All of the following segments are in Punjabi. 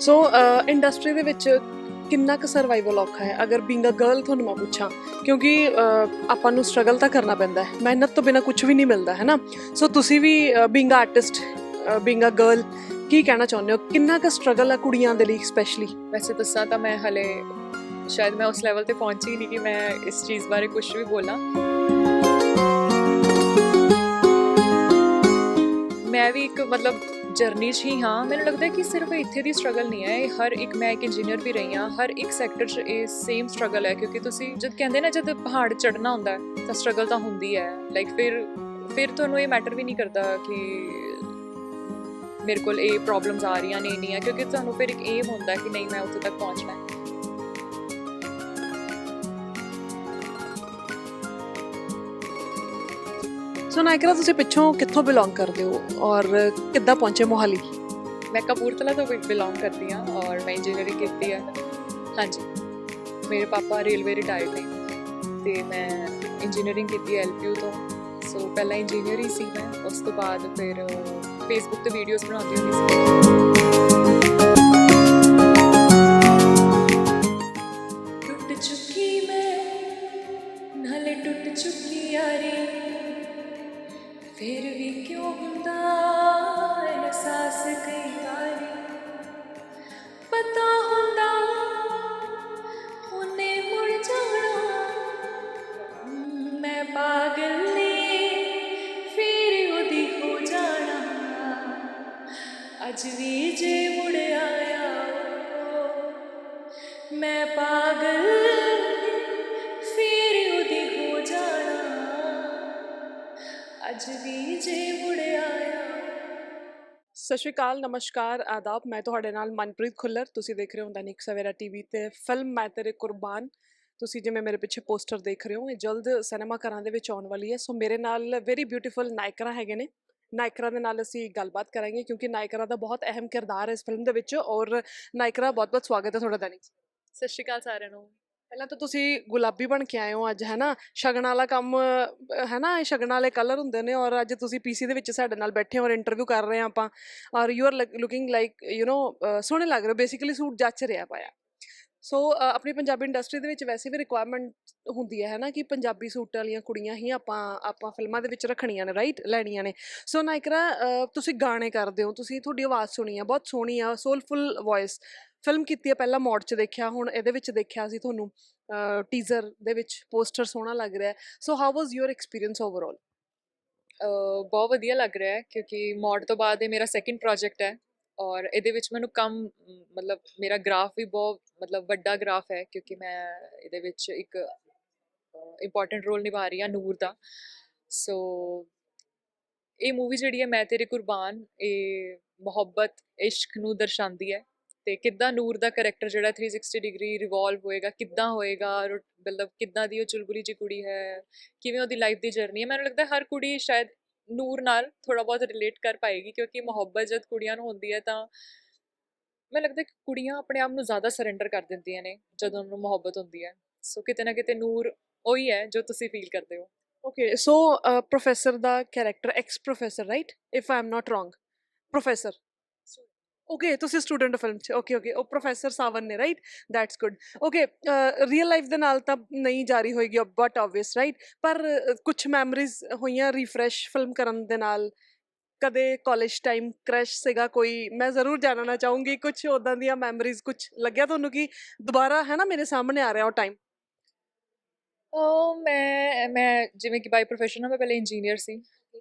ਸੋ ਇੰਡਸਟਰੀ ਦੇ ਵਿੱਚ ਕਿੰਨਾ ਕੁ ਸਰਵਾਈਵਲ ਔਖਾ ਹੈ? ਅਗਰ ਬੀਇੰਗ ਅ ਗਰਲ ਤੁਹਾਨੂੰ ਮੈਂ ਪੁੱਛਾਂ, ਕਿਉਂਕਿ ਆਪਾਂ ਨੂੰ ਸਟਰਗਲ ਤਾਂ ਕਰਨਾ ਪੈਂਦਾ ਹੈ। ਮਿਹਨਤ ਤੋਂ ਬਿਨਾ ਕੁਝ ਵੀ ਨਹੀਂ ਮਿਲਦਾ, ਹੈ ਨਾ? ਸੋ ਤੁਸੀਂ ਵੀ being artist being a girl ਕੀ ਕਹਿਣਾ ਚਾਹੁੰਦੇ ਹੋ? ਕਿੰਨਾ ਕੁ ਸਟਰਗਲ ਹੈ ਕੁੜੀਆਂ ਦੇ ਲਈ ਸਪੈਸ਼ਲੀ ਵੈਸੇ ਦੱਸਾਂ ਤਾਂ ਮੈਂ ਹਲੇ ਸ਼ਾਇਦ ਮੈਂ ਉਸ ਲੈਵਲ ਤੇ ਪਹੁੰਚੀ ਨਹੀਂ ਕਿ ਮੈਂ ਇਸ ਚੀਜ਼ ਬਾਰੇ ਕੁਝ ਵੀ ਬੋਲਾਂ। ਮੈਂ ਵੀ ਇੱਕ ਮਤਲਬ ਜਰਨੀ 'ਚ ਹੀ ਹਾਂ। ਮੈਨੂੰ ਲੱਗਦਾ ਕਿ ਸਿਰਫ ਇੱਥੇ ਦੀ ਸਟਰਗਲ ਨਹੀਂ ਹੈ। ਇਹ ਹਰ ਇੱਕ ਮੈਂ ਇੱਕ ਇੰਜੀਨੀਅਰ ਵੀ ਰਹੀ ਹਾਂ। ਹਰ ਇੱਕ ਸੈਕਟਰ 'ਚ ਇਹ ਸੇਮ ਸਟਰਗਲ ਹੈ। ਕਿਉਂਕਿ ਤੁਸੀਂ ਜਦ ਕਹਿੰਦੇ ਨਾ, ਜਦ ਪਹਾੜ ਚੜਨਾ ਹੁੰਦਾ ਹੈ, ਤਾਂ ਸਟਰਗਲ ਤਾਂ ਹੁੰਦੀ ਹੈ। ਲਾਈਕ ਫਿਰ ਫਿਰ ਤੁਹਾਨੂੰ ਇਹ ਮੈਟਰ ਵੀ ਨਹੀਂ ਕਰਦਾ ਕਿ ਮੇਰੇ ਕੋਲ ਇਹ ਪ੍ਰੋਬਲਮਸ ਆ ਰਹੀਆਂ ਨੇ ਨਹੀਂ ਆ। ਕਿਉਂਕਿ ਤੁਹਾਨੂੰ ਫਿਰ ਇੱਕ ਏਮ ਹੁੰਦਾ ਕਿ ਨਹੀਂ, ਮੈਂ ਉੱਥੇ ਤੱਕ ਪਹੁੰਚਣਾ ਹੈ। ਸੋ ਨਾਇਕਰਾ ਤੁਸੀਂ ਪਿੱਛੋਂ ਕਿੱਥੋਂ ਬਿਲੋਂਗ ਕਰਦੇ ਹੋ ਔਰ ਕਿੱਦਾਂ ਪਹੁੰਚੇ ਮੋਹਾਲੀ? ਮੈਂ ਕਪੂਰਥਲਾ ਤੋਂ ਬਿਲੋਂਗ ਕਰਦੀ ਹਾਂ ਔਰ ਮੈਂ ਇੰਜੀਨੀਅਰਿੰਗ ਕੀਤੀ ਹੈ। ਹਾਂਜੀ। ਮੇਰੇ ਪਾਪਾ ਰੇਲਵੇ ਰਿਟਾਇਰਡ ਨੇ ਤੇ ਮੈਂ ਇੰਜੀਨੀਅਰਿੰਗ ਕੀਤੀ ਹੈ ਐਲਪੀਯੂ ਤੋਂ। ਸੋ ਪਹਿਲਾਂ ਇੰਜੀਨੀਅਰ ਹੀ ਸੀ ਮੈਂ, ਉਸ ਤੋਂ ਬਾਅਦ ਫਿਰ ਫੇਸਬੁੱਕ ਤੇ ਵੀਡੀਓਜ਼ ਬਣਾਉਂਦੀ ਹੁੰਦੀ ਸੀ। ਫਿਰ ਵੀ ਕਿਉਂ ਅੱਜ ਵੀ ਜੇ ਮੁੜ ਆਇਆ। ਸਤਿ ਸ਼੍ਰੀ ਅਕਾਲ ਨਮਸਕਾਰ ਆਦਾਬ। ਮੈਂ ਤੁਹਾਡੇ ਨਾਲ ਮਨਪ੍ਰੀਤ ਖੁੱਲਰ। ਤੁਸੀਂ ਦੇਖ ਰਹੇ ਹੋ ਦੈਨਿਕ ਸਵੇਰਾ ਟੀਵੀ ਤੇ ਫਿਲਮ ਮੈਂ ਤੇਰੇ ਕੁਰਬਾਨ। ਤੁਸੀਂ ਜਿਵੇਂ ਮੇਰੇ ਪਿੱਛੇ ਪੋਸਟਰ ਦੇਖ ਰਹੇ ਹੋ ਇਹ ਜਲਦ ਸਿਨੇਮਾ ਘਰਾਂ ਦੇ ਵਿੱਚ ਆਉਣ ਵਾਲੀ ਹੈ। ਸੋ ਮੇਰੇ ਨਾਲ ਵੈਰੀ ਬਿਊਟੀਫੁਲ ਨਾਇਕਰਾ ਹੈਗੇ ਨੇ। ਨਾਇਕਰਾ ਦੇ ਨਾਲ ਅਸੀਂ ਗੱਲਬਾਤ ਕਰਾਂਗੇ ਕਿਉਂਕਿ ਨਾਇਕਰਾ ਦਾ ਬਹੁਤ ਅਹਿਮ ਕਿਰਦਾਰ ਹੈ ਇਸ ਫਿਲਮ ਦੇ ਵਿੱਚ ਔਰ ਨਾਇਕਰਾ ਬਹੁਤ-ਬਹੁਤ ਸਵਾਗਤ ਹੈ ਤੁਹਾਡਾ ਦੈਨਿਕ ਸਤਿ ਸ਼੍ਰੀ ਅਕਾਲ ਸਾਰਿਆਂ ਨੂੰ। ਪਹਿਲਾਂ ਤਾਂ ਤੁਸੀਂ ਗੁਲਾਬੀ ਬਣ ਕੇ ਆਏ ਹੋ ਅੱਜ ਹੈ ਨਾ? ਸ਼ਗਨ ਵਾਲਾ ਕੰਮ ਅਹ, ਹੈ ਨਾ? ਇਹ ਸ਼ਗਨ ਵਾਲੇ ਕਲਰ ਹੁੰਦੇ ਨੇ ਔਰ ਅੱਜ ਤੁਸੀਂ ਪੀਸੀ ਦੇ ਵਿੱਚ ਸਾਡੇ ਨਾਲ ਬੈਠੇ ਹੋ ਔਰ ਇੰਟਰਵਿਊ ਕਰ ਰਹੇ ਆ ਆਪਾਂ ਔਰ you are looking like you نو ਸੋਹਣੇ ਲੱਗ ਰਹੇ ਹੋ ਬੇਸਿਕਲੀ ਸੂਟ ਜੱਚ ਰਿਹਾ ਪਾਇਆ। ਸੋ ਆਪਣੀ ਪੰਜਾਬੀ ਇੰਡਸਟਰੀ ਦੇ ਵਿੱਚ ਵੈਸੇ ਵੀ ਰਿਕੁਆਇਰਮੈਂਟ ਹੁੰਦੀ ਹੈ ਹੈ ਨਾ? ਕਿ ਪੰਜਾਬੀ ਸੂਟ ਵਾਲੀਆਂ ਕੁੜੀਆਂ ਹੀ ਆਪਾਂ ਆਪਾਂ ਫਿਲਮਾਂ ਦੇ ਵਿੱਚ ਰੱਖਣੀਆਂ ਨੇ ਰਾਈਟ ਲੈਣੀਆਂ ਨੇ। ਸੋ ਨਾਇਕਰਾ ਤੁਸੀਂ ਗਾਣੇ ਕਰਦੇ ਹੋ ਤੁਸੀਂ ਤੁਹਾਡੀ ਆਵਾਜ਼ ਸੁਣੀ ਆ ਬਹੁਤ ਸੋਹਣੀ ਆ ਸੋਲਫੁਲ ਵੌਇਸ ਫਿਲਮ ਕੀਤੀ ਹੈ, ਪਹਿਲਾਂ ਮੋਡ 'ਚ ਦੇਖਿਆ, ਹੁਣ ਇਹਦੇ ਵਿੱਚ ਦੇਖਿਆ ਸੀ ਤੁਹਾਨੂੰ ਟੀਜ਼ਰ ਦੇ ਵਿੱਚ ਪੋਸਟਰ ਸੋਹਣਾ ਲੱਗ ਰਿਹਾ so how was your experience overall ਬਹੁਤ ਵਧੀਆ ਲੱਗ ਰਿਹਾ ਹੈ, ਕਿਉਂਕਿ ਮੋਡ ਤੋਂ ਬਾਅਦ ਇਹ ਮੇਰਾ ਸੈਕਿੰਡ ਪ੍ਰੋਜੈਕਟ ਹੈ ਔਰ ਇਹਦੇ ਵਿੱਚ ਮੈਨੂੰ ਕੰਮ, ਮਤਲਬ ਮੇਰਾ ਗ੍ਰਾਫ ਵੀ ਬਹੁਤ, ਮਤਲਬ ਵੱਡਾ ਗ੍ਰਾਫ ਹੈ, ਕਿਉਂਕਿ ਮੈਂ ਇਹਦੇ ਵਿੱਚ ਇੱਕ ਇੰਪੋਰਟੈਂਟ ਰੋਲ ਨਿਭਾ ਰਹੀ ਹਾਂ ਨੂਰ ਦਾ। ਸੋ ਇਹ ਮੂਵੀ ਜਿਹੜੀ ਹੈ, ਮੈਂ ਤੇਰੇ ਕੁਰਬਾਨ, ਇਹ ਮੁਹੱਬਤ, ਇਸ਼ਕ ਨੂੰ ਦਰਸਾਉਂਦੀ ਹੈ। ਤੇ ਕਿੱਦਾਂ ਨੂਰ ਦਾ ਕੈਰੈਕਟਰ ਜਿਹੜਾ 360 ਡਿਗਰੀ ਰਿਵੋਲਵ ਹੋਏਗਾ ਕਿੱਦਾਂ ਹੋਏਗਾ ਮਤਲਬ ਕਿੱਦਾਂ ਦੀ ਉਹ ਚੁਲਬੁਲੀ ਜੀ ਕੁੜੀ ਹੈ ਕਿਵੇਂ ਉਹਦੀ ਲਾਈਫ ਦੀ ਜਰਨੀ ਹੈ। ਮੈਨੂੰ ਲੱਗਦਾ ਹਰ ਕੁੜੀ ਸ਼ਾਇਦ ਨੂਰ ਨਾਲ ਥੋੜਾ ਬਹੁਤ ਰਿਲੇਟ ਕਰ ਪਾਏਗੀ ਕਿਉਂਕਿ ਮੁਹੱਬਤ ਜਦ ਕੁੜੀਆਂ ਨੂੰ ਹੁੰਦੀ ਹੈ ਤਾਂ ਮੈਨੂੰ ਲੱਗਦਾ ਕਿ ਕੁੜੀਆਂ ਆਪਣੇ ਆਪ ਨੂੰ ਜ਼ਿਆਦਾ ਸਰੈਂਡਰ ਕਰ ਦਿੰਦੀਆਂ ਨੇ ਜਦੋਂ ਉਹਨਾਂ ਨੂੰ ਮੁਹੱਬਤ ਹੁੰਦੀ ਹੈ। ਸੋ ਕਿਤੇ ਨਾ ਕਿਤੇ ਨੂਰ ਉਹੀ ਹੈ ਜੋ ਤੁਸੀਂ ਫੀਲ ਕਰਦੇ ਹੋ। Okay so professor the character X professor right if I am not wrong professor okay ਤੁਸੀਂ ਸਟੂਡੈਂਟ ਫਿਲਮ ਚ ਓਕੇ ਓਕੇ ਉਹ ਪ੍ਰੋਫੈਸਰ ਸਾਵਨ ਨੇ right that's good okay real life ਦੇ ਨਾਲ ਤਾਂ ਨਹੀਂ ਜਾਰੀ ਹੋਏਗੀ ਬਟ ਆਬਵੀਅਸ ਰਾਈਟ ਪਰ ਕੁਝ ਮੈਮਰੀਜ਼ ਹੋਈਆਂ ਰੀਫਰੈਸ਼ ਫਿਲਮ ਕਰਨ ਦੇ ਨਾਲ ਕਦੇ ਕਾਲਜ ਟਾਈਮ ਕ੍ਰਸ਼ ਸੀਗਾ ਕੋਈ ਮੈਂ ਜ਼ਰੂਰ ਜਾਣਨਾ ਚਾਹੂੰਗੀ ਕੁਝ ਉਦਾਂ ਦੀਆਂ ਮੈਮਰੀਜ਼ ਕੁਝ ਲੱਗਿਆ ਤੁਹਾਨੂੰ ਕਿ ਦੁਬਾਰਾ ਹੈ ਨਾ ਮੇਰੇ ਸਾਹਮਣੇ ਆ ਰਿਹਾ ਉਹ ਟਾਈਮ ਉਹ ਮੈਂ ਮੈਂ ਜਿਵੇਂ ਕਿ ਬਾਈ ਪ੍ਰੋਫੈਸ਼ਨ ਮੈਂ ਪਹਿਲੇ ਇੰਜੀਨੀਅਰ ਸੀ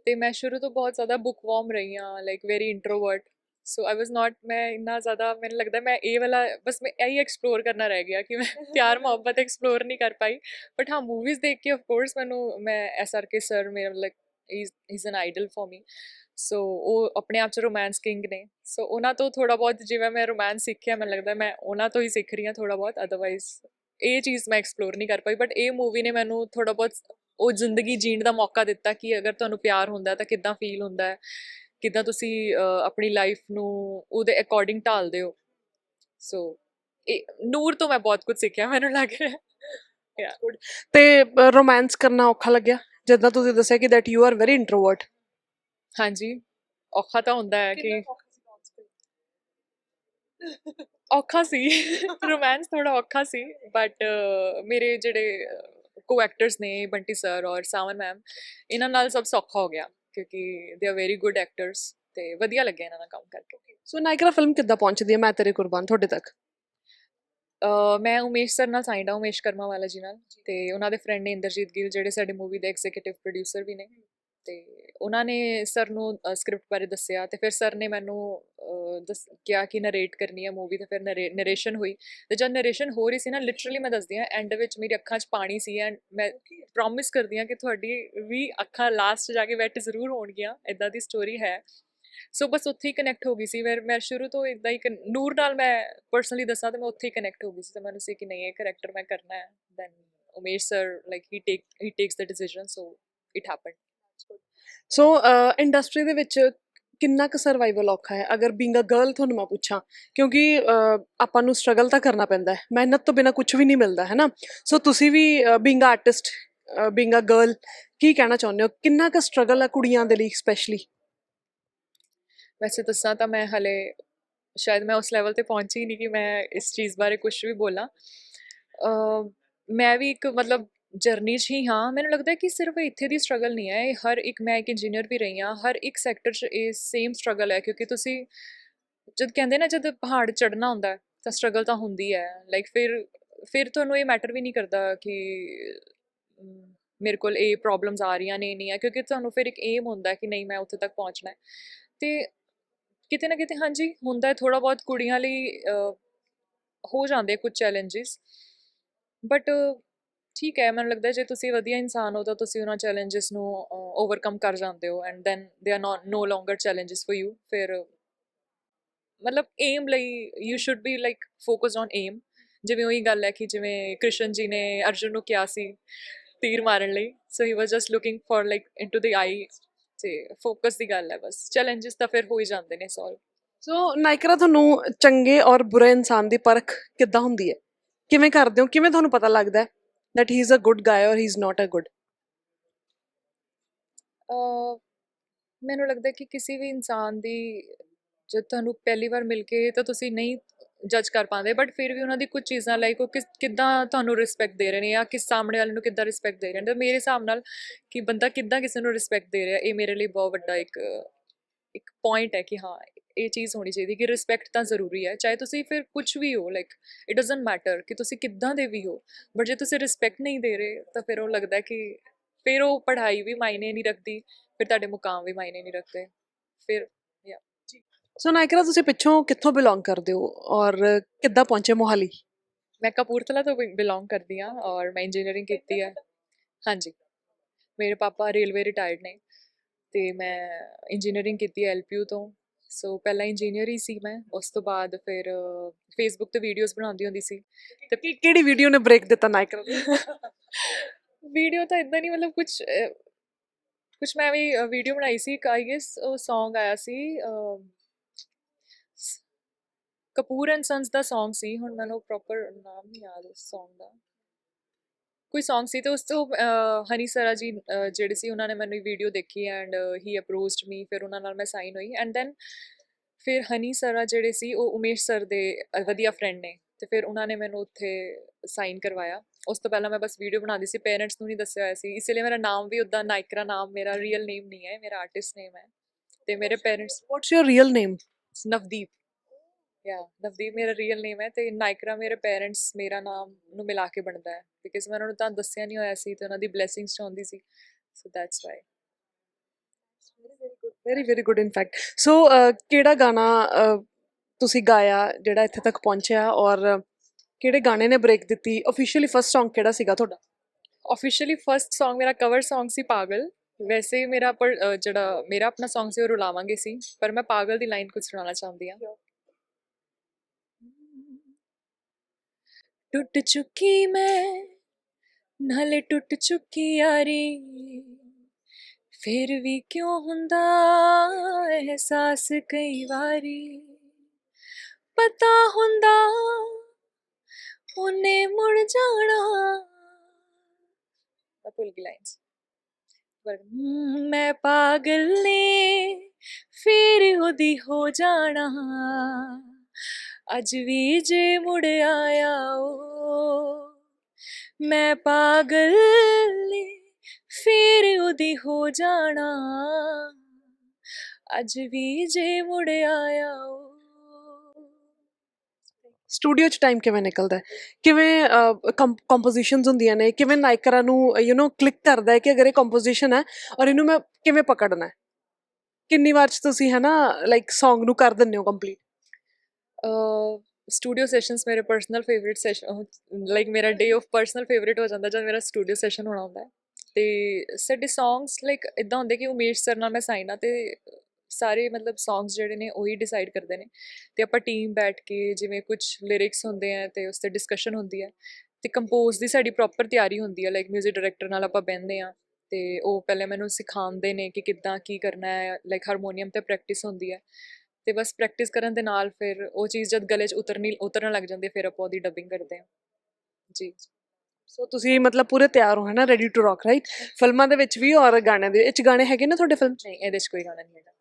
ਤੇ ਮੈਂ ਸ਼ੁਰੂ ਤੋਂ ਬਹੁਤ ਜ਼ਿਆਦਾ ਬੁੱਕ ਵਾਰਮ ਰਹੀ ਹਾਂ like very introvert so I was not ਮੈਂ ਇੰਨਾ ਜ਼ਿਆਦਾ ਮੈਨੂੰ ਲੱਗਦਾ ਮੈਂ ਇਹ ਵਾਲਾ ਬਸ ਮੈਂ ਇਹੀ ਐਕਸਪਲੋਰ ਕਰਨਾ ਰਹਿ ਗਿਆ ਕਿ ਮੈਂ ਪਿਆਰ ਮੁਹੱਬਤ ਐਕਸਪਲੋਰ ਨਹੀਂ ਕਰ ਪਾਈ ਬਟ ਹਾਂ ਮੂਵੀਜ਼ ਦੇਖ ਕੇ ਆਫ ਕੋਰਸ ਮੈਨੂੰ ਮੈਂ ਐਸ ਆਰ ਕੇ ਸਰ ਮੇਰਾ like is is an idol for me so ਉਹ ਆਪਣੇ ਆਪ ਚ ਰੋਮਾਂਸ ਕਿੰਗ ਨੇ ਸੋ ਉਹਨਾਂ ਤੋਂ ਥੋੜਾ ਬਹੁਤ ਜਿਵੇਂ ਮੈਂ ਰੋਮਾਂਸ ਸਿੱਖਿਆ ਮੈਨੂੰ ਲੱਗਦਾ ਮੈਂ ਉਹਨਾਂ ਤੋਂ ਹੀ ਸਿੱਖ ਰਹੀ ਹਾਂ ਥੋੜਾ ਬਹੁਤ ਅਦਰਵਾਈਜ਼ ਇਹ ਚੀਜ਼ ਮੈਂ ਐਕਸਪਲੋਰ ਨਹੀਂ ਕਰ ਪਾਈ ਬਟ ਇਹ ਮੂਵੀ ਨੇ ਮੈਨੂੰ ਥੋੜਾ ਬਹੁਤ ਉਹ ਜ਼ਿੰਦਗੀ ਜੀਣ ਦਾ ਮੌਕਾ ਦਿੱਤਾ ਕਿ ਅਗਰ ਤੁਹਾਨੂੰ ਪਿਆਰ ਹੁੰਦਾ ਤਾਂ ਕਿੱਦਾਂ ਫੀਲ ਹੁੰਦਾ ਹੈ ਕਿੱਦਾਂ ਤੁਸੀਂ ਆਪਣੀ ਲਾਈਫ ਨੂੰ ਉਹਦੇ ਅਕੋਰਡਿੰਗ ਢਾਲਦੇ ਹੋ? ਸੋ ਇਹ ਨੂਰ ਤੋਂ ਮੈਂ ਬਹੁਤ ਕੁਝ ਸਿੱਖਿਆ ਮੈਨੂੰ ਲੱਗ ਰਿਹਾ। ਤੇ ਰੋਮਾਂਸ ਕਰਨਾ ਔਖਾ ਲੱਗਿਆ? ਜਿੱਦਾਂ ਤੁਸੀਂ ਦੱਸਿਆ ਕਿ that you are very introvert ਹਾਂਜੀ। ਔਖਾ ਤਾਂ ਹੁੰਦਾ ਹੈ ਕਿ ਔਖਾ ਸੀ ਰੋਮਾਂਸ ਥੋੜਾ ਔਖਾ ਸੀ। ਬਟ ਮੇਰੇ ਜਿਹੜੇ ਕੋ ਐਕਟਰਸ ਨੇ ਬੰਟੀ ਸਰ ਔਰ ਸਾਵਨ ਮੈਮ ਇਹਨਾਂ ਨਾਲ ਸਭ ਸੌਖਾ ਹੋ ਗਿਆ। ਕਿਉਂਕਿ they are very good actors ਤੇ ਵਧੀਆ ਲੱਗਿਆ ਇਹਨਾਂ ਨਾਲ ਕੰਮ ਕਰਕੇ। ਸੋ ਨਾਇਕਰਾ ਫਿਲਮ ਕਿੱਦਾਂ ਪਹੁੰਚਦੀ ਹੈ? ਮੈਂ ਤੇਰੇ ਕੁਰਬਾਨ ਤੁਹਾਡੇ ਤੱਕ। ਮੈਂ ਉਮੇਸ਼ ਸਰ ਨਾਲ ਸਾਈਂਡ ਆ ਉਮੇਸ਼ ਕਰਮਾ ਵਾਲਾ ਜੀ ਨਾਲ। ਤੇ ਉਹਨਾਂ ਦੇ ਫਰੈਂਡ ਨੇ ਇੰਦਰਜੀਤ ਗਿੱਲ, ਜਿਹੜੇ ਸਾਡੇ ਮੂਵੀ ਦੇ ਐਗਜ਼ੀਕਿਊਟਿਵ ਪ੍ਰੋਡਿਊਸਰ ਵੀ ਨੇ। ਤੇ ਉਹਨਾਂ ਨੇ ਸਰ ਨੂੰ ਸਕ੍ਰਿਪਟ ਬਾਰੇ ਦੱਸਿਆ ਤੇ ਫਿਰ ਸਰ ਨੇ ਮੈਨੂੰ ਦੱਸ, ਕਿਹਾ ਕਿ ਨਰੇਟ ਕਰਨੀ ਹੈ ਮੂਵੀ ਤੇ ਫਿਰ ਨਰੇਸ਼ਨ ਹੋਈ ਤੇ ਜਦ ਨਰੇਸ਼ਨ ਹੋ ਰਹੀ ਸੀ ਨਾ ਲਿਟਰਲੀ ਮੈਂ ਦੱਸਦੀ ਹਾਂ ਐਂਡ ਵਿੱਚ ਮੇਰੀ ਅੱਖਾਂ 'ਚ ਪਾਣੀ ਸੀ ਐਂਡ ਮੈਂ ਪ੍ਰੋਮਿਸ ਕਰਦੀ ਹਾਂ ਕਿ ਤੁਹਾਡੀ ਵੀ ਅੱਖਾਂ ਲਾਸਟ ਜਾ ਕੇ ਵੈਟ ਜ਼ਰੂਰ ਹੋਣਗੀਆਂ ਇਦਾਂ ਦੀ ਸਟੋਰੀ ਹੈ। ਸੋ ਬਸ ਉੱਥੇ ਹੀ ਕਨੈਕਟ ਹੋ ਗਈ ਸੀ, ਫਿਰ ਮੈਂ ਸ਼ੁਰੂ ਤੋਂ ਇਦਾਂ ਹੀ ਕਨ- ਨੂਰ ਨਾਲ ਮੈਂ ਪਰਸਨਲੀ ਦੱਸਾਂ ਤਾਂ ਮੈਂ ਉੱਥੇ ਹੀ ਕਨੈਕਟ ਹੋ ਗਈ ਸੀ ਤੇ ਮੈਨੂੰ ਸੀ ਕਿ ਨਹੀਂ, ਇਹ ਕੈਰੈਕਟਰ ਮੈਂ ਕਰਨਾ ਹੈ then Umesh sir like he take he takes the decision so it happened so industry ਦੇ ਵਿੱਚ ਕਿੰਨਾ ਕੁ ਸਰਵਾਈਵਲ ਔਖਾ ਹੈ? ਅਗਰ ਬੀਇੰਗ ਅ ਗਰਲ ਤੁਹਾਨੂੰ ਮੈਂ ਪੁੱਛਾਂ, ਕਿਉਂਕਿ ਆਪਾਂ ਨੂੰ ਸਟਰਗਲ ਤਾਂ ਕਰਨਾ ਪੈਂਦਾ ਹੈ। ਮਿਹਨਤ ਤੋਂ ਬਿਨਾ ਕੁਝ ਵੀ ਨਹੀਂ ਮਿਲਦਾ, ਹੈ ਨਾ? ਸੋ ਤੁਸੀਂ ਵੀ being artist being a girl ਕੀ ਕਹਿਣਾ ਚਾਹੁੰਦੇ ਹੋ? ਕਿੰਨਾ ਕੁ ਸਟਰਗਲ ਹੈ ਕੁੜੀਆਂ ਦੇ ਲਈ ਸਪੈਸ਼ਲੀ ਵੈਸੇ ਦੱਸਾਂ ਤਾਂ ਮੈਂ ਹਲੇ ਸ਼ਾਇਦ ਮੈਂ ਉਸ ਲੈਵਲ ਤੇ ਪਹੁੰਚੀ ਨਹੀਂ ਕਿ ਮੈਂ ਇਸ ਚੀਜ਼ ਬਾਰੇ ਕੁਝ ਵੀ ਬੋਲਾਂ। ਮੈਂ ਵੀ ਇੱਕ ਮਤਲਬ ਜਰਨੀ 'ਚ ਹੀ ਹਾਂ। ਮੈਨੂੰ ਲੱਗਦਾ ਕਿ ਸਿਰਫ ਇੱਥੇ ਦੀ ਸਟਰਗਲ ਨਹੀਂ ਹੈ। ਇਹ ਹਰ ਇੱਕ, ਮੈਂ ਇੱਕ ਇੰਜੀਨੀਅਰ ਵੀ ਰਹੀ ਹਾਂ। ਹਰ ਇੱਕ ਸੈਕਟਰ 'ਚ ਇਹ ਸੇਮ ਸਟਰਗਲ ਹੈ। ਕਿਉਂਕਿ ਤੁਸੀਂ ਜਦ ਕਹਿੰਦੇ ਨਾ, ਜਦ ਪਹਾੜ ਚੜਨਾ ਹੁੰਦਾ ਤਾਂ ਸਟਰਗਲ ਤਾਂ ਹੁੰਦੀ ਹੈ। ਲਾਈਕ ਫਿਰ ਫਿਰ ਤੁਹਾਨੂੰ ਇਹ ਮੈਟਰ ਵੀ ਨਹੀਂ ਕਰਦਾ ਕਿ ਮੇਰੇ ਕੋਲ ਇਹ ਪ੍ਰੋਬਲਮਸ ਆ ਰਹੀਆਂ ਨੇ, ਨਹੀਂ ਆ। ਕਿਉਂਕਿ ਤੁਹਾਨੂੰ ਫਿਰ ਇੱਕ ਏਮ ਹੁੰਦਾ ਕਿ ਨਹੀਂ, ਮੈਂ ਉੱਥੇ ਤੱਕ ਪਹੁੰਚਣਾ ਹੈ। ਤੇ ਕਿਤੇ ਨਾ ਕਿਤੇ, ਹਾਂਜੀ, ਹੁੰਦਾ ਹੈ। ਥੋੜਾ ਬਹੁਤ ਕੁੜੀਆਂ ਲਈ ਹੋ ਜਾਂਦੇ ਕੁਝ ਚੈਲੰਜਸ ਬਟ ਠੀਕ ਹੈ, ਮੈਨੂੰ ਲੱਗਦਾ ਜੇ ਤੁਸੀਂ ਵਧੀਆ ਇਨਸਾਨ ਹੋ ਤਾਂ ਤੁਸੀਂ ਉਹਨਾਂ ਚੈਲੰਜਸ ਨੂੰ ਓਵਰਕਮ ਕਰ ਜਾਂਦੇ ਹੋ and then they are not no longer challenges for you ਫਿਰ ਮਤਲਬ ਏਮ ਲਈ you should be like focused on aim ਜਿਵੇਂ ਉਹੀ ਗੱਲ ਹੈ ਕਿ ਜਿਵੇਂ ਕ੍ਰਿਸ਼ਨ ਜੀ ਨੇ ਅਰਜੁਨ ਨੂੰ ਕਿਹਾ ਸੀ ਤੀਰ ਮਾਰਨ ਲਈ so he was just looking for like into the eye ਤੇ ਫੋਕਸ ਦੀ ਗੱਲ ਹੈ ਬਸ ਚੈਲੰਜਸ ਤਾਂ ਫਿਰ ਹੋ ਹੀ ਜਾਂਦੇ ਨੇ ਸੋਲਵ ਸੋ ਨਾਇਕਰਾ ਤੁਹਾਨੂੰ ਚੰਗੇ ਔਰ ਬੁਰੇ ਇਨਸਾਨ ਦੀ ਪਰਖ ਕਿੱਦਾਂ ਹੁੰਦੀ ਹੈ? ਕਿਵੇਂ ਕਰਦੇ ਹੋ? ਕਿਵੇਂ ਤੁਹਾਨੂੰ ਪਤਾ ਲੱਗਦਾ ਹੈ? That he is a good guy or he not a good? ਮੈਨੂੰ ਲੱਗਦਾ ਕਿ ਕਿਸੇ ਵੀ ਇਨਸਾਨ ਦੀ ਜਦ ਤੁਹਾਨੂੰ ਪਹਿਲੀ ਵਾਰ ਮਿਲ ਕੇ ਤਾਂ ਤੁਸੀਂ ਨਹੀਂ ਜੱਜ ਕਰ ਪਾਉਂਦੇ ਬਟ ਫਿਰ ਵੀ ਉਹਨਾਂ ਦੀ ਕੁਝ ਚੀਜ਼ਾਂ ਲਾਈਕ ਉਹ ਕਿਸ, ਕਿੱਦਾਂ ਤੁਹਾਨੂੰ ਰਿਸਪੈਕਟ ਦੇ ਰਹੇ ਨੇ ਜਾਂ ਕਿਸ ਸਾਹਮਣੇ ਵਾਲੇ ਨੂੰ ਕਿੱਦਾਂ ਰਿਸਪੈਕਟ ਦੇ ਰਹੇ ਨੇ। ਤਾਂ ਮੇਰੇ ਹਿਸਾਬ ਨਾਲ ਕਿ ਬੰਦਾ ਕਿੱਦਾਂ ਕਿਸੇ ਨੂੰ ਰਿਸਪੈਕਟ ਦੇ ਰਿਹਾ, ਇਹ ਮੇਰੇ ਲਈ ਬਹੁਤ ਵੱਡਾ ਇੱਕ ਇੱਕ ਪੁਆਇੰਟ ਹੈ ਕਿ ਹਾਂ ਇਹ ਚੀਜ਼ ਹੋਣੀ ਚਾਹੀਦੀ ਕਿ ਰਿਸਪੈਕਟ ਤਾਂ ਜ਼ਰੂਰੀ ਹੈ ਚਾਹੇ ਤੁਸੀਂ ਫਿਰ ਕੁਝ ਵੀ ਹੋ ਲਾਈਕ ਇਟ ਡਸਨਟ ਮੈਟਰ ਕਿ ਤੁਸੀਂ ਕਿੱਦਾਂ ਦੇ ਵੀ ਹੋ ਬਟ ਜੇ ਤੁਸੀਂ ਰਿਸਪੈਕਟ ਨਹੀਂ ਦੇ ਰਹੇ ਤਾਂ ਫਿਰ ਉਹ ਲੱਗਦਾ ਕਿ ਫਿਰ ਉਹ ਪੜ੍ਹਾਈ ਵੀ ਮਾਇਨੇ ਨਹੀਂ ਰੱਖਦੀ ਫਿਰ ਤੁਹਾਡੇ ਮੁਕਾਮ ਵੀ ਮਾਇਨੇ ਨਹੀਂ ਰੱਖਦੇ ਫਿਰ ਸੋ ਨਾਇਕਰਾ ਤੁਸੀਂ ਪਿੱਛੋਂ ਕਿੱਥੋਂ ਬਿਲੋਂਗ ਕਰਦੇ ਹੋ ਔਰ ਕਿੱਦਾਂ ਪਹੁੰਚੇ ਮੋਹਾਲੀ? ਮੈਂ ਕਪੂਰਥਲਾ ਤੋਂ ਬਿਲੋਂਗ ਕਰਦੀ ਹਾਂ ਔਰ ਮੈਂ ਇੰਜੀਨੀਅਰਿੰਗ ਕੀਤੀ ਹੈ। ਹਾਂਜੀ। ਮੇਰੇ ਪਾਪਾ ਰੇਲਵੇ ਰਿਟਾਇਰਡ ਨੇ ਤੇ ਮੈਂ ਇੰਜੀਨੀਅਰਿੰਗ ਕੀਤੀ ਹੈ ਐਲਪੀਯੂ ਤੋਂ। ਸੋ ਪਹਿਲਾਂ ਇੰਜੀਨੀਅਰ ਹੀ ਸੀ ਮੈਂ ਉਸ ਤੋਂ ਬਾਅਦ ਫਿਰ ਫੇਸਬੁੱਕ ਤੇ ਵੀਡੀਓਜ਼ ਬਣਾਉਂਦੀ ਹੁੰਦੀ ਸੀ। ਤੇ ਕਿਹੜੀ ਵੀਡੀਓ ਨੇ ਬ੍ਰੇਕ ਦਿੱਤਾ ਨਾਇਕਰਾ ਵੀਡੀਓ ਤਾਂ ਇਦਾਂ ਨਹੀਂ ਮਤਲਬ ਕੁਝ ਕੁਝ ਮੈਂ ਵੀ ਵੀਡੀਓ ਬਣਾਈ ਸੀ ਆਈ ਗੈਸ ਉਹ Song ਆਇਆ ਸ- ਕਪੂਰ ਐਂਡ ਸੰਸ ਦਾ Song ਸੀ ਹੁਣ ਮੈਨੂੰ ਪ੍ਰੋਪਰ ਨਾਮ ਨਹੀਂ ਯਾਦ ਉਸ Song ਦਾ। ਕੋਈ Song ਸੀ ਤੇ ਉਸ ਤੋਂ ਹਨੀ ਸਰਾ ਜੀ ਜਿਹੜੇ ਸੀ ਉਹਨਾਂ ਨੇ ਮੈਨੂੰ ਵੀਡੀਓ ਦੇਖੀ ਐਂਡ ਹੀ ਅਪਰੋਚਡ ਮੀ ਫਿਰ ਉਹਨਾਂ ਨਾਲ ਮੈਂ ਸਾਈਨ ਹੋਈ ਐਂਡ ਦੈਨ ਫਿਰ ਹਨੀ ਸਰਾ ਜਿਹੜੇ ਸੀ ਉਹ ਉਮੇਸ਼ ਸਰ ਦੇ ਵਧੀਆ ਫਰੈਂਡ ਨੇ ਤੇ ਫਿਰ ਉਹਨਾਂ ਨੇ ਮੈਨੂੰ ਉੱਥੇ ਸਾਈਨ ਕਰਵਾਇਆ। ਉਸ ਤੋਂ ਪਹਿਲਾਂ ਮੈਂ ਬਸ ਵੀਡੀਓ ਬਣਾਉਂਦੀ ਸੀ ਪੇਰੈਂਟਸ ਨੂੰ ਨਹੀਂ ਦੱਸਿਆ ਹੋਇਆ ਸੀ ਇਸ ਲਈ ਮੇਰਾ ਨਾਮ ਵੀ ਉਦਾਂ ਨਾਇਕਰਾ ਨਾਮ ਮੇਰਾ ਰੀਅਲ ਨੇਮ ਨਹੀਂ ਹੈ ਮੇਰਾ ਆਰਟਿਸਟ ਨੇਮ ਹੈ ਤੇ ਮੇਰੇ parents what's your real name Navdeep. Yeah Navdeep ਮੇਰਾ ਰੀਅਲ ਨੇਮ ਹੈ ਤੇ ਨਾਇਕਰਾ ਮੇਰੇ ਪੇਰੈਂਟਸ ਮੇਰਾ ਨਾਮ ਨੂੰ ਮਿਲਾ ਕੇ ਬਣਦਾ ਹੈ ਬਿਕਾਜ਼ ਮੈਂ ਉਹਨਾਂ ਨੂੰ ਤਾਂ ਦੱਸਿਆ ਨਹੀਂ ਹੋਇਆ ਸੀ ਤੇ ਉਹਨਾਂ ਦੀ ਬਲੇਸਿੰਗਸ ਚਾਹੁੰਦੀ ਸੀ so that's why very very good in fact so ਕਿਹੜਾ ਗਾਣਾ ਤੁਸੀਂ ਗਾਇਆ ਜਿਹੜਾ ਇੱਥੇ ਤੱਕ ਪਹੁੰਚਿਆ ਔਰ ਕਿਹੜੇ ਗਾਣੇ ਨੇ ਬ੍ਰੇਕ ਦਿੱਤੀ? ਅਫੀਸ਼ੀਅਲੀ ਫਰਸਟ Song ਕਿਹੜਾ ਸੀਗਾ ਤੁਹਾਡਾ? ਆਫੀਸ਼ੀਅਲੀ ਫਰਸਟ Song ਮੇਰਾ ਕਵਰ Song ਸੀ ਪਾਗਲ। ਵੈਸੇ ਮੇਰਾ ਪਰ ਜਿਹੜਾ ਮੇਰਾ ਆਪਣਾ Song ਸੀ ਉਹ ਰੁਲਾਵਾਂਗੇ ਸੀ ਪਰ ਮੈਂ ਪਾਗਲ ਦੀ ਲਾਈਨ ਕੁਝ ਸੁਣਾਉਣਾ ਚਾਹੁੰਦੀ ਹਾਂ। ਟੁੱਟ ਚੁੱਕੀ ਮੈਂ ਨਾਲੇ ਟੁੱਟ ਚੁੱਕੀ ਯਾਰੀ ਫਿਰ ਵੀ ਕਿਉਂ ਹੁੰਦਾ ਅਹਿਸਾਸ ਕਈ ਵਾਰੀ ਪਤਾ ਹੁੰਦਾ ਉਹਨੇ ਮੁੜ ਜਾਣਾ ਮੈਂ ਭੁੱਲ ਗਈ ਲਾਈਨਸ ਪਰ ਮੈਂ ਪਾਗਲ ਨੇ ਫਿਰ ਉਹਦੀ ਹੋ ਜਾਣਾ ਅੱਜ ਵੀ ਜੇ ਮੁੜ ਆਇਆ ਉਹ ਮੈਂ ਪਾਗਲ ਨੇ, ਫਿਰ ਉਹਦੀ ਹੋ ਜਾਣਾ। ਅੱਜ ਵੀ ਜੇ ਮੁੜ ਆਇਆ ਉਹ ਸਟੂਡੀਓ 'ਚ ਟਾਈਮ ਕਿਵੇਂ ਨਿਕਲਦਾ ਹੈ? ਕਿਵੇਂ ਕੰਪੋਜੀਸ਼ਨਸ ਹੁੰਦੀਆਂ ਨੇ? ਕਿਵੇਂ ਨਾਇਕਰਾਂ ਨੂੰ ਯੂ نو ਕਲਿੱਕ ਕਰਦਾ ਹੈ ਕਿ ਅਗਰ ਇਹ ਕੰਪੋਜੀਸ਼ਨ ਹੈ ਔਰ ਇਹਨੂੰ ਮੈਂ ਕਿਵੇਂ ਪਕੜਨਾ ਹੈ? ਕਿੰਨੀ ਵਾਰ 'ਚ ਤੁਸੀਂ ਹੈ ਨਾ ਲਾਈਕ Song ਨੂੰ ਕਰ ਦਿੰਦੇ ਹੋ ਕੰਪਲੀਟ ਸਟੂਡੀਓ ਸੈਸ਼ਨਸ ਮੇਰੇ ਪਰਸਨਲ ਫੇਵਰਿਟ ਸੈਸ਼ਨ ਲਾਈਕ ਮੇਰਾ ਡੇ ਆਫ ਪਰਸਨਲ ਫੇਵਰਿਟ ਹੋ ਜਾਂਦਾ ਜਦ ਮੇਰਾ ਸਟੂਡੀਓ ਸੈਸ਼ਨ ਹੋਣਾ ਹੁੰਦਾ ਹੈ ਤੇ ਸਾਡੇ ਸੌਂਗਸ ਲਾਈਕ ਇਦਾਂ ਹੁੰਦੇ ਕਿ ਉਮੇਸ਼ ਸਰ ਨਾਲ ਮੈਂ ਸਾਈਨ ਆ ਤੇ ਸਾਰੇ ਮਤਲਬ ਸੌਂਗਸ ਜਿਹੜੇ ਨੇ ਉਹੀ ਡਿਸਾਈਡ ਕਰਦੇ ਨੇ ਤੇ ਆਪਾਂ ਟੀਮ ਬੈਠ ਕੇ ਜਿਵੇਂ ਕੁਝ ਲਿਰਿਕਸ ਹੁੰਦੇ ਆ ਤੇ ਉਸ ਤੇ ਡਿਸਕਸ਼ਨ ਹੁੰਦੀ ਹੈ ਤੇ ਕੰਪੋਜ਼ ਦੀ ਸਾਡੀ ਪ੍ਰੋਪਰ ਤਿਆਰੀ ਹੁੰਦੀ ਹੈ ਲਾਈਕ 뮤직 ਡਾਇਰੈਕਟਰ ਨਾਲ ਆਪਾਂ ਬਹਿੰਦੇ ਆ ਤੇ ਉਹ ਪਹਿਲੇ ਮੈਨੂੰ ਸਿਖਾਉਂਦੇ ਨੇ ਕਿ ਕਿੱਦਾਂ ਕੀ ਕਰਨਾ ਹੈ ਲਾਈਕ ਹਾਰਮੋਨੀਅਮ ਤੇ ਪ੍ਰੈਕਟਿਸ ਹੁੰਦੀ ਹੈ ਤੇ ਬਸ ਪ੍ਰੈਕਟਿਸ ਕਰਨ ਦੇ ਨਾਲ ਫਿਰ ਉਹ ਚੀਜ਼ ਜਦ ਗਲੇ 'ਚ ਉਤਰਨੀ ਉਤਰਨ ਲੱਗ ਜਾਂਦੀ ਹੈ, ਫਿਰ ਆਪਾਂ ਉਹਦੀ ਡਬਿੰਗ ਕਰਦੇ ਹਾਂ। ਜੀ ਸੋ ਤੁਸੀਂ ਮਤਲਬ ਪੂਰੇ ਤਿਆਰ ਹੋ ਹੈ ਨਾ? ਰੈਡੀ ਟੂ ਰੌਕ ਰਾਈਟ ਫਿਲਮਾਂ ਦੇ ਵਿੱਚ ਵੀ ਔਰ ਗਾਣਿਆਂ ਦੇ ਵਿੱਚ ਗਾਣੇ ਹੈਗੇ ਨਾ ਤੁਹਾਡੇ ਫਿਲਮ 'ਚ? ਨਹੀਂ ਇਹਦੇ 'ਚ ਕੋਈ ਗਾਣਾ ਨਹੀਂ ਹੈਗਾ।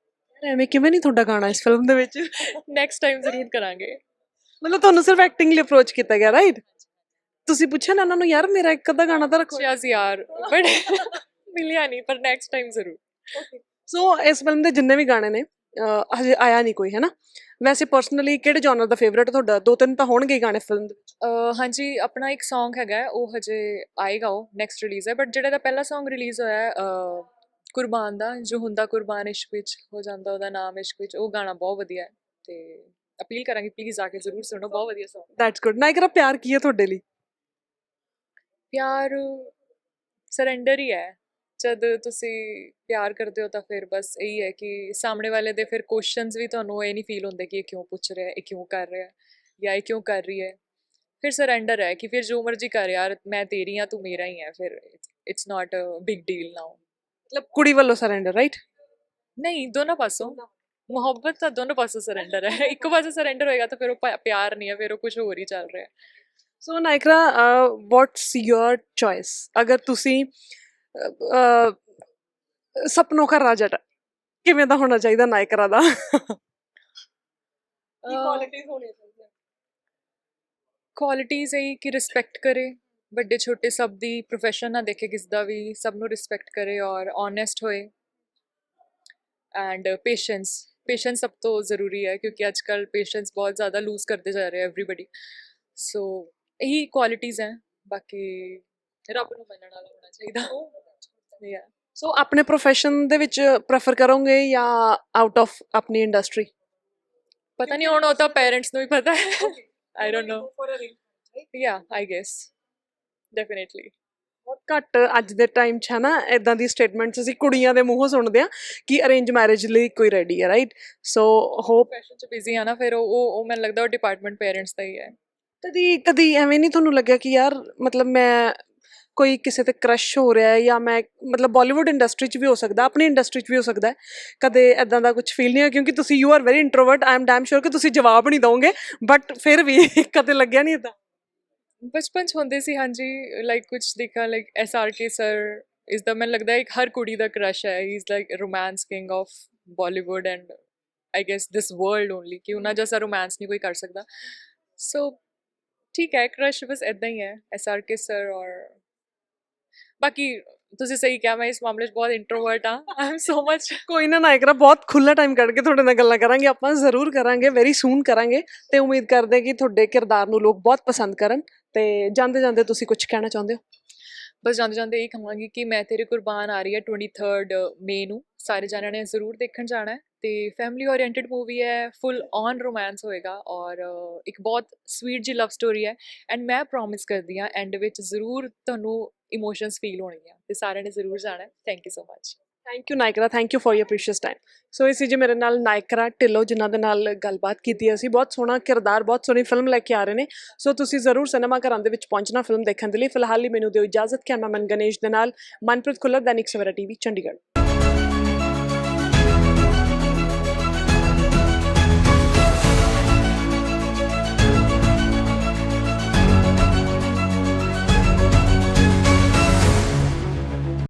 ਯਾਰ ਐਵੇਂ ਕਿਵੇਂ ਨਹੀਂ ਤੁਹਾਡਾ ਗਾਣਾ ਇਸ ਫਿਲਮ ਦੇ ਵਿੱਚ? ਨੈਕਸਟ ਟਾਈਮ ਜ਼ਰੂਰ ਕਰਾਂਗੇ। ਮਤਲਬ ਤੁਹਾਨੂੰ ਸਿਰਫ ਐਕਟਿੰਗ ਲਈ ਅਪਰੋਚ ਕੀਤਾ ਗਿਆ ਰਾਈਟ ਤੁਸੀਂ ਪੁੱਛਿਆ ਨਾ ਉਹਨਾਂ ਨੂੰ ਯਾਰ ਮੇਰਾ ਇੱਕ ਅੱਧਾ ਗਾਣਾ ਤਾਂ ਰੱਖੋ। ਸ਼ਿਆਜ਼ ਯਾਰ ਬਟ ਮਿਲਿਆ ਨਹੀਂ ਪਰ ਨੈਕਸਟ ਟਾਈਮ ਜ਼ਰੂਰ। ਸੋ ਇਸ ਫਿਲਮ ਦੇ ਜਿੰਨੇ ਵੀ ਗਾਣੇ ਨੇ ਹਜੇ ਆਇਆ ਨਹੀਂ ਕੋਈ ਹੈ ਨਾ ਵੈਸੇ ਪਰਸਨਲੀ ਕਿਹੜੇ ਜਨਰ ਦਾ ਫੇਵਰਿਟ ਤੁਹਾਡਾ? ਦੋ ਤਿੰਨ ਤਾਂ ਹੋਣਗੇ ਹੀ ਗਾਣੇ ਫਿਲਮ ਦੇ ਵਿੱਚ। ਅਹ ਹਾਂਜੀ ਆਪਣਾ ਇੱਕ Song ਹੈਗਾ ਹੈ, ਉਹ ਹਜੇ ਆਏਗਾ ਉਹ ਨੈਕਸਟ ਰਿਲੀਜ਼ ਹੈ ਬਟ ਜਿਹੜਾ ਦਾ ਪਹਿਲਾ Song ਰਿਲੀਜ਼ ਹੋਇਆ ਹੈ ਅਹ, ਕੁਰਬਾਨ ਦਾ ਜੋ ਹੁੰਦਾ ਕੁਰਬਾਨ ਇਸ਼ਕ ਵਿੱਚ ਹੋ ਜਾਂਦਾ ਉਹਦਾ ਨਾਮ ਇਸ਼ਕ ਵਿੱਚ ਉਹ ਗਾਣਾ ਬਹੁਤ ਵਧੀਆ ਹੈ ਤੇ ਅਪੀਲ ਕਰਾਂਗੀ ਪਲੀਜ਼ ਆ ਕੇ ਜ਼ਰੂਰ ਸੁਣੋ ਬਹੁਤ ਵਧੀਆ Song ਦੈਟਸ ਗੁੱਡ ਨਾਇਕਰਾ ਪਿਆਰ ਕੀ ਹੈ ਤੁਹਾਡੇ ਲਈ? ਪਿਆਰ ਸਰੈਂਡਰ ਹੀ ਹੈ। ਜਦ ਤੁਸੀਂ ਪਿਆਰ ਕਰਦੇ ਹੋ ਤਾਂ ਫਿਰ ਬਸ ਇਹੀ ਹੈ ਕਿ ਸਾਹਮਣੇ ਵਾਲੇ ਦੇ ਫਿਰ ਕੁਐਸਚਨਸ ਵੀ ਤੁਹਾਨੂੰ ਇਹ ਨਹੀਂ ਫੀਲ ਹੁੰਦੇ ਕਿ ਇਹ ਕਿਉਂ ਪੁੱਛ ਰਿਹਾ ਹੈ ਇਹ ਕਿਉਂ ਕਰ ਰਿਹਾ ਹੈ ਜਾਂ ਇਹ ਕਿਉਂ ਕਰ ਰਹੀ ਹੈ। ਫਿਰ ਸਰੈਂਡਰ ਹੈ ਕਿ ਫਿਰ ਜੋ ਮਰਜ਼ੀ ਕਰ ਯਾਰ ਮੈਂ ਤੇਰੀ ਆ ਤੂੰ ਮੇਰਾ ਹੀ ਹੈ ਫਿਰ it's not a big deal now ਮਤਲਬ ਕੁੜੀ ਵੱਲੋਂ ਸਰੈਂਡਰ ਰਾਈਟ ਨਹੀਂ ਦੋਨੋਂ ਪਾਸੋਂ। ਮੁਹੱਬਤ ਤਾਂ ਦੋਨੋਂ ਪਾਸੋਂ ਸਰੈਂਡਰ ਹੈ। ਇੱਕ ਪਾਸੇ ਸਰੈਂਡਰ ਹੋਏਗਾ ਤਾਂ ਫਿਰ ਉਹ ਪਿਆਰ ਨਹੀਂ ਹੈ ਫਿਰ ਉਹ ਕੁਝ ਹੋਰ ਹੀ ਚੱਲ ਰਿਹਾ। ਸੋ ਨਾਇਕਰਾ ਵਾਟਸ ਯੋਰ ਚੋਇਸ ਅਗਰ ਤੁਸੀਂ ਸਪਨੋਂ ਦਾ ਰਾਜਾ ਕਿਵੇਂ ਦਾ ਹੋਣਾ ਚਾਹੀਦਾ ਨਾਇਕਰਾ ਦਾ? ਹੋਣੀਆਂ ਚਾਹੀਦੀਆਂ? ਕੁਆਲਿਟੀਜ਼ ਇਹ ਕਿ ਰਿਸਪੈਕਟ ਕਰੇ ਵੱਡੇ ਛੋਟੇ ਸਭ ਦੀ ਪ੍ਰੋਫੈਸ਼ਨ ਨਾ ਦੇਖੇ ਕਿਸ ਦਾ ਵੀ ਸਭ ਨੂੰ ਰਿਸਪੈਕਟ ਕਰੇ ਔਰ ਓਨੈਸਟ ਹੋਏ ਐਂਡ ਪੇਸ਼ੈਂਸ ਪੇਸ਼ੈਂਸ ਸਭ ਤੋਂ ਜ਼ਰੂਰੀ ਹੈ ਕਿਉਂਕਿ ਅੱਜ ਕੱਲ ਪੇਸ਼ੈਂਸ ਬਹੁਤ ਜ਼ਿਆਦਾ ਲੂਜ਼ ਕਰਦੇ ਜਾ ਰਹੇ ਐਵਰੀਬਾਡੀ ਸੋ ਇਹੀ ਕੁਆਲਿਟੀਜ਼ ਹੈ ਬਾਕੀ ਰੱਬ ਨੂੰ ਮੰਨਣ ਵਾਲਾ ਹੋਣਾ ਚਾਹੀਦਾ। Yeah. ਸੋ ਆਪਣੇ ਪ੍ਰੋਫੈਸ਼ਨ ਦੇ ਵਿੱਚ ਪ੍ਰੈਫਰ ਕਰੋਗੇ ਜਾਂ ਆਊਟ ਆਫ ਆਪਣੀ ਇੰਡਸਟਰੀ ਪਤਾ ਨਹੀਂ ਹੁਣ ਉਹ ਤਾਂ ਪੇਰੈਂਟਸ ਨੂੰ ਹੀ ਪਤਾ ਹੈ। ਆਈ ਡੋਨਟ ਨੋ ਯਾ ਆਈ ਗੈਸ ਡੈਫੀਨਿਟਲੀ ਬਹੁਤ ਘੱਟ ਅੱਜ ਦੇ ਟਾਈਮ 'ਚ ਹੈ ਨਾ ਇਦਾਂ ਦੀ ਸਟੇਟਮੈਂਟਸ ਅਸੀਂ ਕੁੜੀਆਂ ਦੇ ਮੂੰਹੋਂ ਸੁਣਦੇ ਆ ਕਿ ਅਰੇਂਜ ਮੈਰਿਜ ਲਈ ਕੋਈ ਰੈਡੀ ਹੈ ਰਾਈਟ ਸੋ ਹੋਪ ਪ੍ਰੋਫੈਸ਼ਨ ਚ ਬਿਜ਼ੀ ਆ ਨਾ ਫਿਰ ਉਹ- ਉਹ ਮੈਨੂੰ ਲੱਗਦਾ ਉਹ ਡਿਪਾਰਟਮੈਂਟ ਪੇਰੈਂਟਸ ਦਾ ਹੀ ਹੈ। ਕਦੀ ਕਦੀ ਐਵੇਂ ਨਹੀਂ ਤੁਹਾਨੂੰ ਲੱਗਿਆ ਕਿ ਯਾਰ ਮਤਲਬ ਮੈਂ ਕੋਈ ਕਿਸੇ ਤੇ ਕ੍ਰਸ਼ ਹੋ ਰਿਹਾ ਹੈ ਜਾਂ ਮੈਂ, ਮਤਲਬ ਬਾਲੀਵੁੱਡ ਇੰਡਸਟਰੀ 'ਚ ਵੀ ਹੋ ਸਕਦਾ, ਆਪਣੀ ਇੰਡਸਟਰੀ 'ਚ ਵੀ ਹੋ ਸਕਦਾ ਕਦੇ ਐਦਾਂ ਦਾ ਕੁਝ ਫੀਲ ਨਹੀਂ ਹੋਇਆ, ਕਿਉਂਕਿ ਤੁਸੀਂ you are very introvert I am damn sure ਕਿ ਤੁਸੀਂ ਜਵਾਬ ਨਹੀਂ ਦੋਗੇ ਬਟ ਫਿਰ ਵੀ ਕਦੇ ਲੱਗਿਆ ਨਹੀਂ ਇਦਾਂ ਬਚਪਨ ਚ ਹੁੰਦੇ ਸੀ, ਹਾਂਜੀ ਲਾਈਕ ਕੁਝ ਦੇਖਾ like S R K sir ਇਸ ਦਾ ਮੈਨੂੰ ਲੱਗਦਾ ਇੱਕ ਹਰ ਕੁੜੀ ਦਾ ਕ੍ਰਸ਼ ਹੈ he is like romance king of Bollywood and I guess this world only ਕਿ ਉਹਨਾਂ ਜੈਸਾ ਰੋਮਾਂਸ ਨਹੀਂ ਕੋਈ ਕਰ ਸਕਦਾ। ਸੋ ਠੀਕ ਹੈ ਕ੍ਰਸ਼ ਬਸ ਇਦਾਂ ਹੀ ਹੈ ਐਸ ਆਰ ਕੇ ਸਰ ਔਰ ਬਾਕੀ ਤੁਸੀਂ ਸਹੀ ਕਿਹਾ ਮੈਂ ਇਸ ਮਾਮਲੇ 'ਚ ਬਹੁਤ ਇੰਟਰੋਵਰਟ ਹਾਂ। ਆਈ ਐਮ ਸੋ ਮਚ ਕੋਈ ਨਾ ਨਾਇਕਰਾ ਬਹੁਤ ਖੁੱਲਾ ਟਾਈਮ ਕੱਢ ਕੇ ਤੁਹਾਡੇ ਨਾਲ ਗੱਲਾਂ ਕਰਾਂਗੇ। ਆਪਾਂ ਜ਼ਰੂਰ ਕਰਾਂਗੇ ਵੈਰੀ ਸੂਨ ਕਰਾਂਗੇ। ਤੇ ਉਮੀਦ ਕਰਦੇ ਕਿ ਤੁਹਾਡੇ ਕਿਰਦਾਰ ਨੂੰ ਲੋਕ ਬਹੁਤ ਪਸੰਦ ਕਰਨ। ਤੇ ਜਾਂਦੇ ਜਾਂਦੇ ਤੁਸੀਂ ਕੁਝ ਕਹਿਣਾ ਚਾਹੁੰਦੇ ਹੋ? ਬਸ ਜਾਂਦੇ ਜਾਂਦੇ ਇਹ ਕਹਾਂਗੀ ਕਿ ਮੈਂ ਤੇਰੇ ਕੁਰਬਾਨ ਆ ਰਹੀ ਹੈ 23rd ਮਈ ਨੂੰ। ਸਾਰੇ ਜਾਣਿਆਂ ਨੇ ਜ਼ਰੂਰ ਦੇਖਣ ਜਾਣਾ ਹੈ। ਤੇ ਫੈਮਿਲੀ ਓਰੀਐਂਟਡ ਮੂਵੀ ਹੈ ਫੁੱਲ ਔਨ ਰੋਮਾਂਸ ਹੋਏਗਾ ਔਰ ਇੱਕ ਬਹੁਤ ਸਵੀਟ ਜੀ ਲਵ ਸਟੋਰੀ ਹੈ ਐਂਡ ਮੈਂ ਪ੍ਰੋਮਿਸ ਕਰਦੀ ਹਾਂ ਐਂਡ ਵਿੱਚ ਜ਼ਰੂਰ ਤੁਹਾਨੂੰ ਇਮੋਸ਼ਨਸ ਫੀਲ ਹੋਣਗੀਆਂ ਤੇ ਸਾਰਿਆਂ ਨੇ ਜ਼ਰੂਰ ਜਾਣਾ thank you so much thank you ਨਾਇਕਰਾ thank you for your precious time so ਇਸੀ ਜੀ ਮੇਰੇ ਨਾਲ ਨਾਇਕਰਾ ਢਿੱਲੋਂ ਜਿਨ੍ਹਾਂ ਦੇ ਨਾਲ ਗੱਲਬਾਤ ਕੀਤੀ ਅਸੀਂ ਬਹੁਤ ਸੋਹਣਾ ਕਿਰਦਾਰ, ਬਹੁਤ ਸੋਹਣੀ ਫਿਲਮ ਲੈ ਕੇ ਆ ਰਹੇ ਨੇ। ਸੋ ਤੁਸੀਂ ਜ਼ਰੂਰ ਸਿਨੇਮਾ ਘਰਾਂ ਦੇ ਵਿੱਚ ਪਹੁੰਚਣਾ ਫਿਲਮ ਦੇਖਣ ਦੇ ਲਈ। ਫਿਲਹਾਲ ਲਈ ਮੈਨੂੰ ਦਿਓ ਇਜਾਜ਼ਤ, ਕੈਮਰਾਮੈਨ ਗਣੇਸ਼ ਦੇ ਨਾਲ, ਮਨਪ੍ਰੀਤ ਖੁੱਲਰ, ਦੈਨਿਕ ਸਵੇਰਾ ਟੀਵੀ ਚੰਡੀਗੜ੍ਹ।